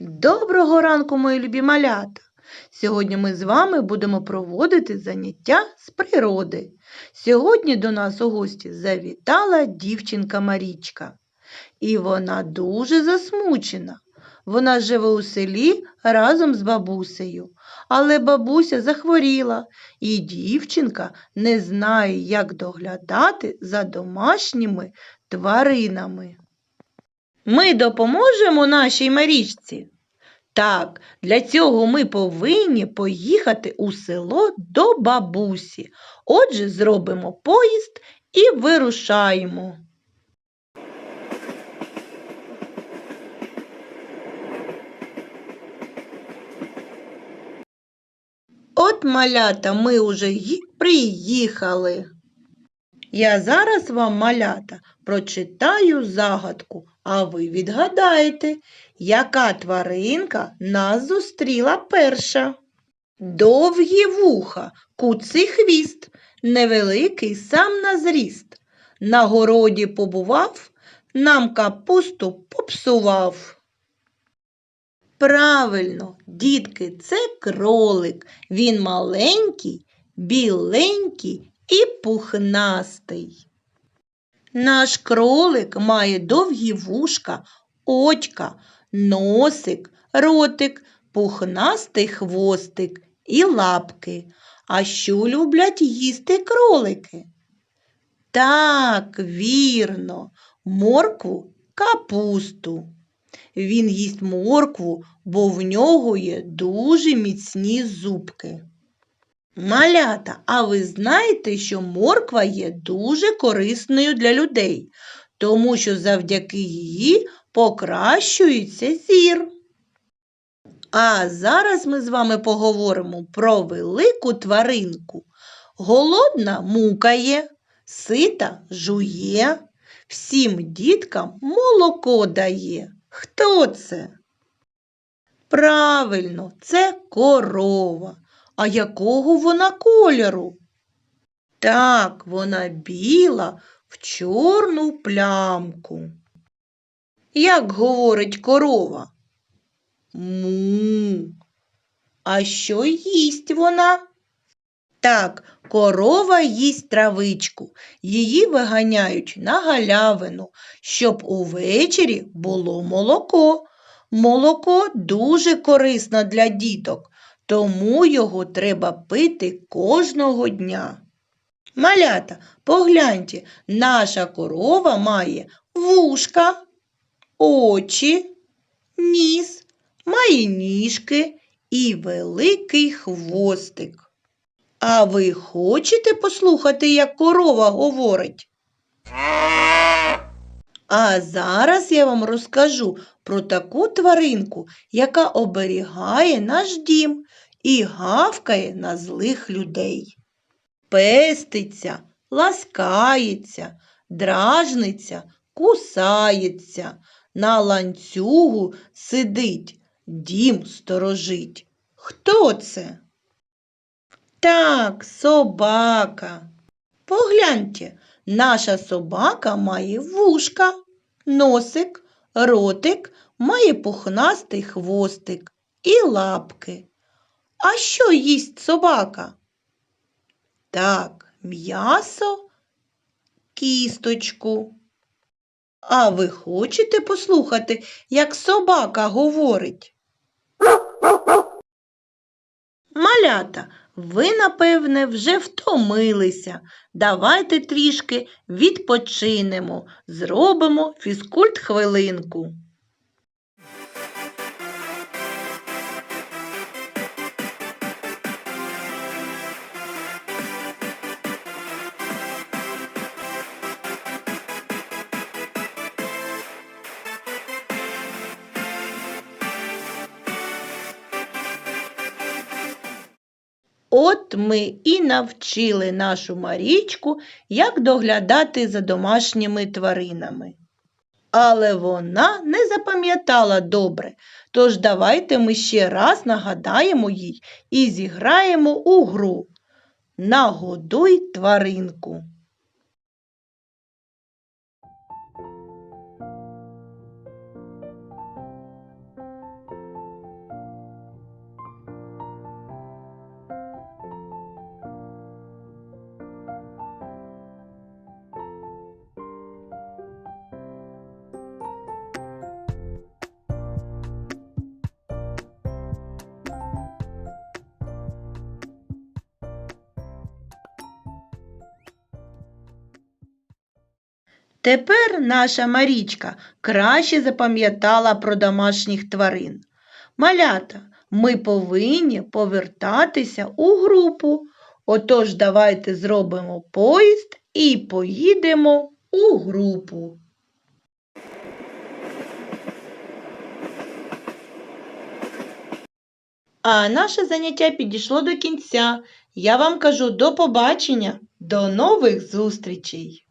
Доброго ранку, мої любі малята! Сьогодні ми з вами будемо проводити заняття з природи. Сьогодні до нас у гості завітала дівчинка Марічка. І вона дуже засмучена. Вона живе у селі разом з бабусею, але бабуся захворіла, і дівчинка не знає, як доглядати за домашніми тваринами. Ми допоможемо нашій Марічці? Так, для цього ми повинні поїхати у село до бабусі. Отже, зробимо поїзд і вирушаємо. От малята, ми уже приїхали. Я зараз вам, малята, прочитаю загадку, а ви відгадаєте, яка тваринка нас зустріла перша. Довгі вуха, куций хвіст, невеликий сам на зріст. На городі побував, нам капусту попсував. Правильно, дітки, це кролик. Він маленький, біленький і пухнастий. Наш кролик має довгі вушка, очка, носик, ротик, пухнастий хвостик і лапки. А що люблять їсти кролики? Так, вірно, моркву, капусту. Він їсть моркву, бо в нього є дуже міцні зубки. Малята, а ви знаєте, що морква є дуже корисною для людей, тому що завдяки її покращується зір. А зараз ми з вами поговоримо про велику тваринку. Голодна мукає, сита жує, всім діткам молоко дає. Хто це? Правильно, це корова. А якого вона кольору? Так, вона біла в чорну плямку. Як говорить корова? Му. А що їсть вона? Так, корова їсть травичку. Її виганяють на галявину, щоб увечері було молоко. Молоко дуже корисно для діток, тому його треба пити кожного дня. Малята, погляньте, наша корова має вушка, очі, ніс, має ніжки і великий хвостик. А ви хочете послухати, як корова говорить? А зараз я вам розкажу про таку тваринку, яка оберігає наш дім і гавкає на злих людей. Пеститься, ласкається, дражниться, кусається, на ланцюгу сидить, дім сторожить. Хто це? Так, собака. Погляньте, наша собака має вушка, носик, ротик, має пухнастий хвостик і лапки. А що їсть собака? Так, м'ясо, кісточку. А ви хочете послухати, як собака говорить? Малята, ви, напевне, вже втомилися. Давайте трішки відпочинемо, зробимо фізкульт хвилинку. От ми і навчили нашу Марічку, як доглядати за домашніми тваринами. Але вона не запам'ятала добре, тож давайте ми ще раз нагадаємо їй і зіграємо у гру. Нагодуй тваринку. Тепер наша Марічка краще запам'ятала про домашніх тварин. Малята, ми повинні повертатися у групу. Отож, давайте зробимо поїзд і поїдемо у групу. А наше заняття підійшло до кінця. Я вам кажу до побачення, до нових зустрічей!